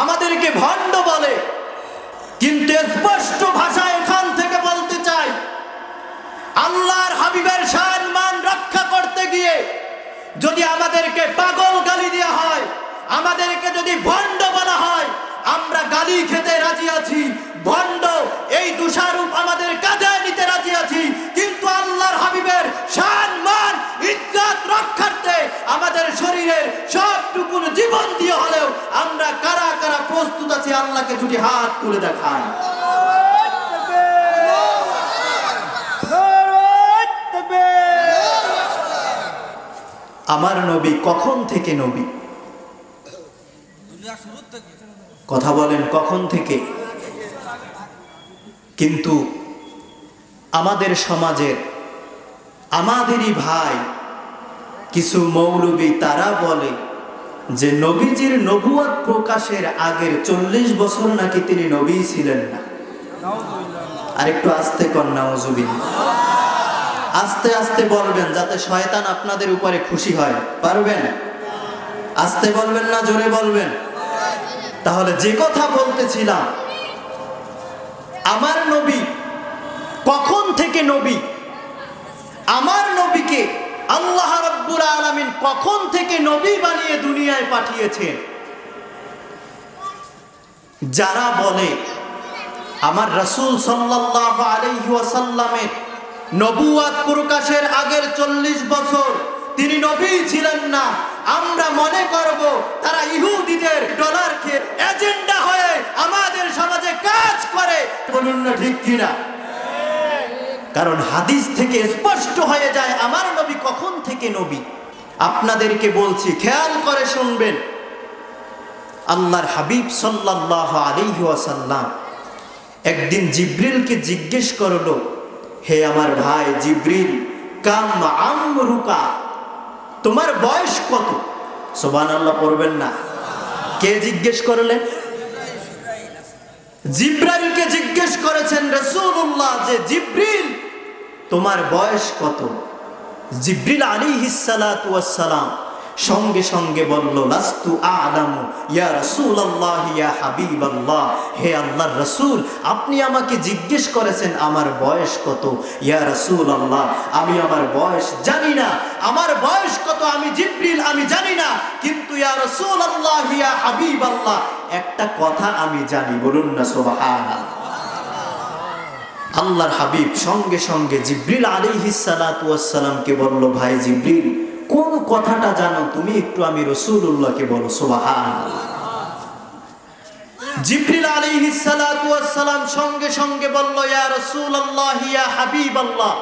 আমাদেরকে ভণ্ড বলে। কিন্তু স্পষ্ট ভাষা এখান থেকে বলতে চাই, আল্লাহর হাবিবের শান মান রক্ষা করতে গিয়ে যদি আমাদেরকে পাগল গালি দেওয়া হয়, আমাদেরকে যদি ভণ্ড বলা হয়, আমরা গালি খেতে রাজি আছি, ভণ্ড দুটি হাত তুলে দেখায়। আমার নবী কখন থেকে নবী? কথা বলেন, কখন থেকে? কিন্তু আমাদের সমাজের আমাদেরই ভাই কিছু মৌলবী তারা বলে যে নবীজির নবুয়াত প্রকাশের আগের চল্লিশ বছর নাকি তিনি নবী ছিলেন না। আর একটু আস্তে কন্যা নজুবিন আস্তে আস্তে বলবেন যাতে শয়তান আপনাদের উপরে খুশি হয়। পারবেন? আস্তে বলবেন না, জোরে বলবেন? তাহলে যে কথা বলতেছিলাম, আমার নবী কখন থেকে নবী? আমার নবীকে আল্লাহ রব্বুল আলামিন কখন থেকে নবী বানিয়ে দুনিয়ায় পাঠিয়েছেন? যারা বলে, আমার রসুল সাল্লাল্লাহু আলাইহি ওয়াসাল্লামের নবুয়াত প্রকাশের আগের চল্লিশ বছর তিনি নবী ছিলেন না। আমরা মনে করব তারা ইহুদিদের ডলার খেয়ে এজেন্ডা হয়ে আমাদের সমাজে কাজ করে। বলুন না ঠিক কিনা? কারণ হাদিস থেকে স্পষ্ট হয়ে যায়, আমার নবী কখন থেকে নবী? আপনাদেরকে বলছি, খেয়াল করে শুনবেন। আল্লাহর হাবিব সাল্লাহ আলাইহি ওয়াসাল্লাম একদিন জিব্রিলকে জিজ্ঞেস করল, হে আমার ভাই জিব্রিল, কাম আমরুকা, তোমার বয়স কত? সোবান আল্লাহ পড়বেন না। কে জিজ্ঞেস করলেন? জিব্রাইলকে জিজ্ঞেস করেছেন রসুল্লাহ যে জিব্রিল তোমার বয়স কত? জিব্রিল আলী হিসালাম সঙ্গে সঙ্গে বলল, লাস্তু আলামু, ইয়া রসুল আল্লাহ ইয়া হাবিব আল্লাহ হে আল্লাহর রসুল, আপনি আমাকে জিজ্ঞেস করেছেন আমার বয়স কত? ইয়া রাসূল আল্লাহ আমি আমার বয়স জানি না। আমার বয়স কত? আমি জিব্রিল, আমি জানি না। কিন্তু ইয়া রসুল আল্লাহ ইয়া হাবিব আল্লাহ একটা কথা আমি জানি, বলুন না সুবহানাল্লাহ। আল্লাহর হাবিব সঙ্গে সঙ্গে জিব্রিল আলিহিসালামকে বলল, ভাই জিব্রিল, কোন কথাটা জানো? তুমি একটু আমি রসুল্লাহকে বলো। সোবাহান জিব্রিল আলিহিসালাম সঙ্গে সঙ্গে বলল, ইয়া রসুল আল্লাহ ইয়া হাবিব আল্লাহ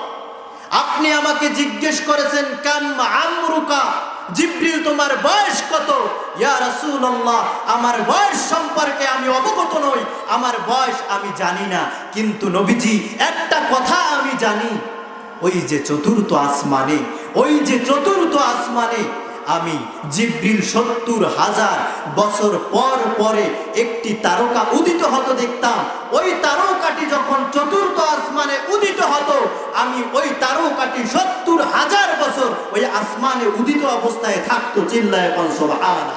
আপনি আমাকে জিজ্ঞেস করেছেন, কাম আমরুকা? জিব্রিল, তোমার বয়স কত? ইয়া রাসূলুল্লাহ, আমার বয়স সম্পর্কে আমি অবগত নই, আমার বয়স আমি জানি না। কিন্তু নবীজি, একটা কথা আমি জানি, ওই যে চতুর্থ আসমানে, ওই যে চতুর্থ আসমানে আমি জিব্রিল সত্তর হাজার বছর পর পরে একটি তারকা উদিত হতো দেখতাম। ওই তারকাটি যখন চতুর্থ আসমানে উদিত হতো, আমি ওই তারকাটি সত্তর হাজার বছর ওই আসমানে উদিত অবস্থায় থাকতো, চিল্লায় কনসবাহানা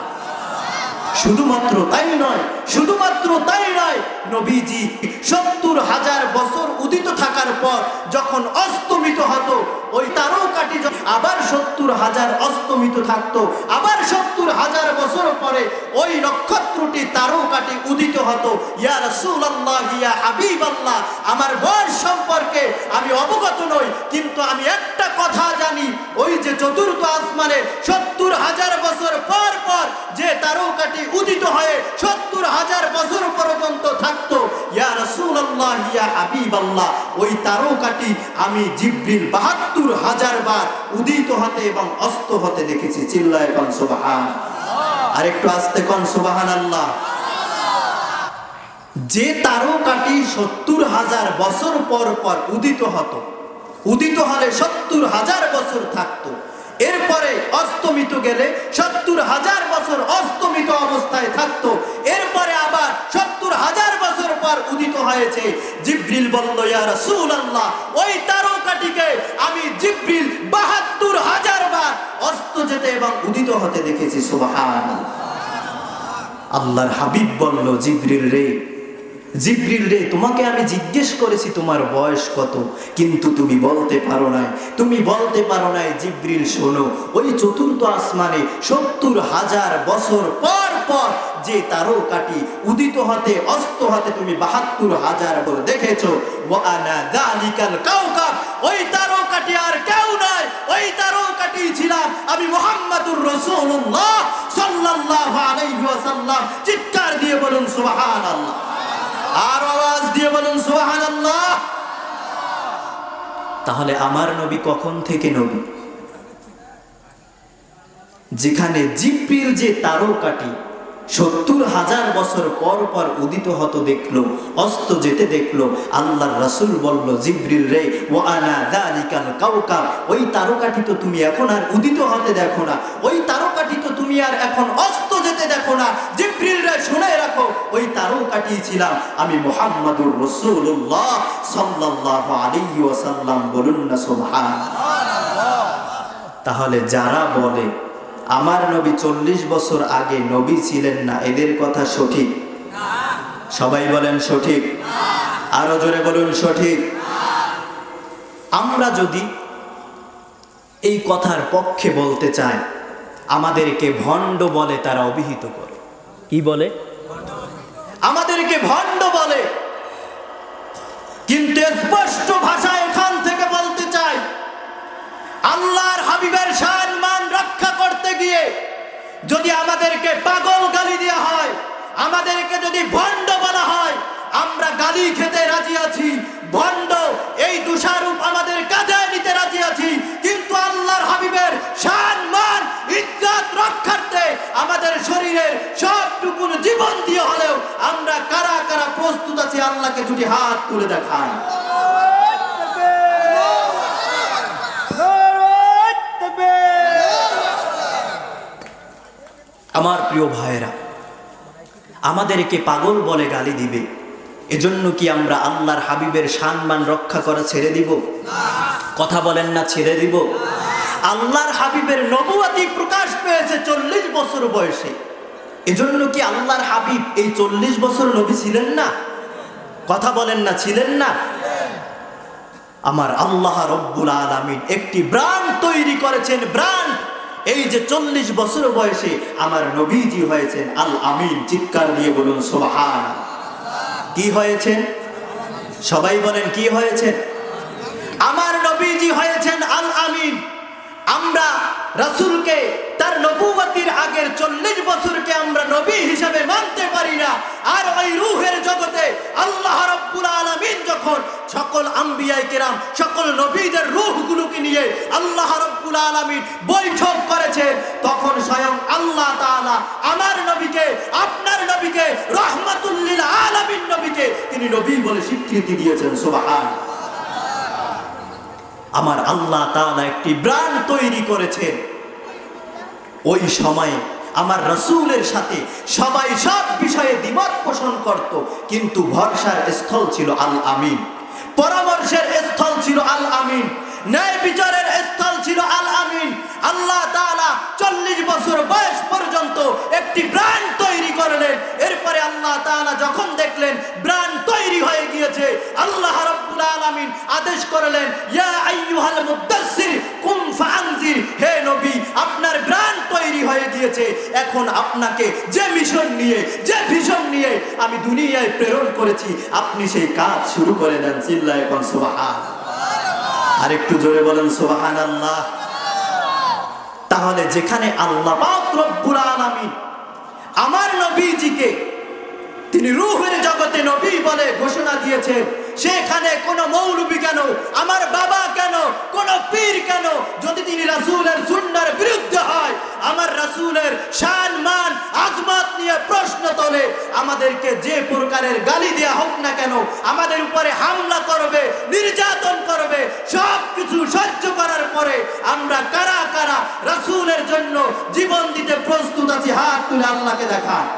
শুধুমাত্র তাই নয় শুধুমাত্র তাই নয়, নবীজি সত্তর হাজার বছর উদিত থাকার পর যখন অস্তমিত হতো, ওই তারকাটি যখন আবার সত্তর হাজার অস্তমিত থাকতো, আবার সত্তর হাজার বছর পরে ওই নক্ষত্রটি তারকাটি উদিত হতো, ইয়া রাসূলুল্লাহ, ইয়া হাবিবাল্লাহ, আমার বয়স সম্পর্কে আমি অবগত নই, কিন্তু আমি একটা কথা জানি, ওই যে চতুর্থ আসমানে সত্তর হাজার বছর পর পর যে তারকাটি উদিত হয়ে সত্তর হাজার বছর পর্যন্ত থাকতো। ইয়া রাসূলুল্লাহ ইয়া হাবিবাল্লাহ। ওই তারকাটি আমি জিব্রিল বাহাত্তর হাজার বার উদিত হতে এবং অস্ত হতে দেখেছি। চিল্লায় কন সুবহান। আর একটু আস্তে কন সুবহান আল্লাহ। যে তারকাটি সত্তর হাজার বছর পর পর উদিত হতো উদিত হলে সত্তর হাজার বছর থাকতো। এরপরে অস্তমিত গেলে সত্তর হাজার বছর অস্তমিত অবস্থায় থাকতো। এরপরে আবার সত্তর হাজার বছর পর উদিত হয়েছে। জিব্রিল বলল, ইয়া রাসূলুল্লাহ, ওই তারকাটিকে আমি জিব্রিল বাহাত্তর হাজার বার অস্ত যেতে এবং উদিত হতে দেখেছি। সুবহানাল্লাহ। আল্লাহর হাবিব বলল, জিব্রিল রে জিব্রিল রে, তোমাকে আমি জিজ্ঞেস করেছি তোমার বয়স কত? কিন্তু তুমি বলতে পারো নাই। তুমি বলতে পারো নাই, জিব্রিল, শোনো, ওই চতুর্থ আসমানে সত্তর হাজার বছর পর পর যে তারকাটি উদিত হতে, অস্ত হতে তুমি বাহাত্তর হাজার করে দেখেছ ওই তারকাটি আর কেউ নয় ওই তারকাটি ছিলাম আমি মোহাম্মদুর আলাইহি ওয়াসাল্লাম। চিৎকার দিয়ে বলুন, সুবহানাল্লাহ। আর আওয়াজ দিয়ে বলুন, সুবহানাল্লাহ। তাহলে আমার নবী কখন থেকে নবী? যেখানে জিব্রিল যে তারকাটি সত্তর হাজার বছর পর পর উদিত হতো দেখল, অস্ত যেতে দেখল, আল্লাহর রাসূল বলল, জিব্রিল রে ও আনা দালিকাল কাউকাব। ওই তারকাটি তো তুমি এখন আর উদিত হতে দেখো না। ওই তারকাটি তো তুমি আর এখন অস্ত যেতে দেখো না। রাখো ওই তারও কাটিয়েছিলাম। আমি মুহাম্মাদুর রাসূলুল্লাহ সাল্লাল্লাহু আলাইহি ওয়াসাল্লাম বলুন না সুবহানাল্লাহ। তাহলে যারা বলে, আমার নবী চল্লিশ বছর আগে নবী ছিলেন না, এদের কথা সঠিক? সবাই বলেন সঠিক। আরও জোরে বলুন সঠিক। আমরা যদি এই কথার পক্ষে বলতে চাই, আমাদেরকে ভণ্ড বলে তারা অভিহিত করে। কি বলে? আমাদেরকে ভণ্ড বলে। কিন্তু স্পষ্ট ভাষা এখান থেকে বলতে চাই, আল্লাহর হাবিবের শান মান রক্ষা করতে গিয়ে যদি আমাদেরকে পাগল গালি দেওয়া হয়, আমাদেরকে যদি ভণ্ড বলা হয়, আমরা গালি খেতে রাজি আছি, ভণ্ড এই দুষারূপ আমাদের কাজে নিতে রাজি আছি, কিন্তু আল্লাহর হাবিবের শান মান, ইজ্জত রক্ষার্থে আমাদের শরীরের সবটুকু জীবন দিয়ে হলেও প্রস্তুত আছি, আল্লাহকে দুটি হাত তুলে দেখায়। আমার প্রিয় ভাইয়েরা, আমাদেরকে পাগল বলে গালি দিবে। এজন্য কি আমরা আল্লাহর হাবিবের সম্মান রক্ষা করা ছেড়ে দিব? কথা বলেন না, ছেড়ে দিব। আল্লাহর হাবিবের নবুয়াতি প্রকাশ পেয়েছে চল্লিশ বছর বয়সে। এজন্য কি আল্লাহর হাবিব এই চল্লিশ বছর নবী ছিলেন না? কথা বলেন না, ছিলেন না? আমার আল্লাহ রব্বুল আলামিন একটি ব্র্যান্ড তৈরি করেছেন ব্রান্ড এই যে চল্লিশ বছর বয়সে আমার নবীজি হয়েছেন আল আমিন, চিৎকার দিয়ে বলুন সোহান কি হয়েছেন? সবাই বলেন, কি হয়েছে আমার নবীজি হয়েছেন আল আমিন। আমরা রাসূলকে তার নবুবতির আগের চল্লিশ নিয়ে আল্লাহ রব্বুল আলামিন বৈঠক করেছে তখন স্বয়ং আল্লাহ তাআলা আমার নবীকে, আপনার নবীকে রহমাতুল্লিল আলামিন নবীকে তিনি নবী বলে স্বীকৃতি দিয়েছেন, সুবহান। আমার আল্লাহ তাআলা একটি ব্রান্ড তৈরি করেছেন। ওই সময়ে আমার রসুলের সাথে সবাই সব বিষয়ে দ্বিমত পোষণ করত, কিন্তু ভরসার স্থল ছিল আল আমিন। পরামর্শের স্থল ছিল আল আমিন ন্যায় বিচারের স্থল ছিল আল আমিন আল্লাহ তালা চল্লিশ বছর বয়স পর্যন্ত একটি ব্র্যান্ড তৈরি করলেন। এরপরে আল্লাহ তালা যখন দেখলেন ব্র্যান্ড তৈরি হয়ে গিয়েছে, আল্লাহ রব্বুল আলমিন আদেশ করলেন, ইয়া আইয়ুহাল মুদাসসির এখন আপনাকে যে মিশন নিয়ে, যে ভিশন নিয়ে আমি দুনিয়ায় প্রেরণ করেছি, আপনি সেই কাজ শুরু করে দেন চিল্লায় এখন সুবহান আর একটু জোরে বলেন সুবহান আল্লাহ তাহলে যেখানে আল্লাহ আলামিন আমার নবীজিকে, তিনি রুহের জগতে নবী বলে ঘোষণা দিয়েছেন সেখানে কোন মৌলবী কেন? আমার বাবা কেন? কোন পীর কেন? যদি তিনি রাসূলের সুন্নার বিরুদ্ধে হয়, আমার রাসূলের শান, মান, আজমত নিয়ে প্রশ্ন তোলে। আমাদেরকে যে প্রকারের গালি দেয়া হোক না কেন, আমাদের উপরে হামলা করবে, নির্যাতন করবে সব কিছু সহ্য করার পরে আমরা কারা কারা রাসূলের জন্য জীবন দিতে প্রস্তুত আছি, হাত তুলে আল্লাহকে দেখায়